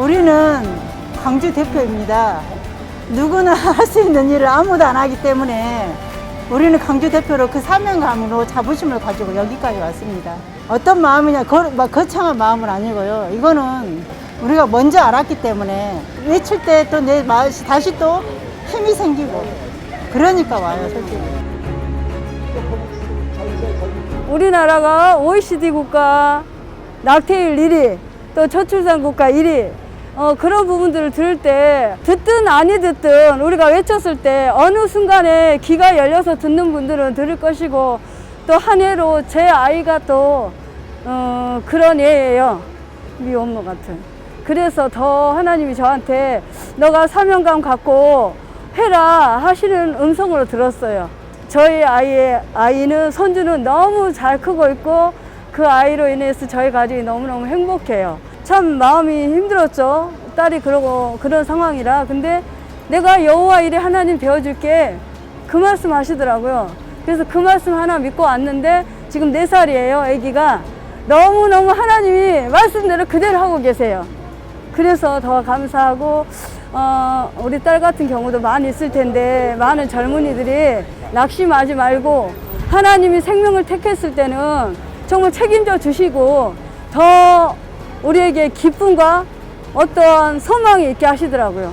우리는 광주 대표입니다. 누구나 할 수 있는 일을 아무도 안 하기 때문에 우리는 광주 대표로 그 사명감으로 자부심을 가지고 여기까지 왔습니다. 어떤 마음이냐, 거, 막 거창한 마음은 아니고요. 이거는 우리가 먼저 알았기 때문에 외칠 때 또내 마음이 다시 또 힘이 생기고 그러니까 와요, 솔직히. 우리나라가 OECD 국가 낙태율 1위, 또 저출산 국가 1위, 어, 그런 부분들을 들을 때, 듣든 아니 듣든 우리가 외쳤을 때 어느 순간에 귀가 열려서 듣는 분들은 들을 것이고, 또 한 해로 제 아이가 또, 어, 그런 애예요. 미혼모 같은. 그래서 더 하나님이 저한테 너가 사명감 갖고 해라 하시는 음성으로 들었어요. 저희 아이의 아이는 손주는 너무 잘 크고 있고 그 아이로 인해서 저희 가족이 너무너무 행복해요. 참 마음이 힘들었죠. 딸이 그러고 그런 상황이라. 근데 내가 여호와 일에 하나님 배워줄게 그 말씀 하시더라고요. 그래서 그 말씀 하나 믿고 왔는데 지금 네 살이에요. 아기가 너무너무 하나님이 말씀대로 그대로 하고 계세요. 그래서 더 감사하고 어, 우리 딸 같은 경우도 많이 있을 텐데 많은 젊은이들이 낙심하지 말고 하나님이 생명을 택했을 때는 정말 책임져 주시고 더 우리에게 기쁨과 어떤 소망이 있게 하시더라고요.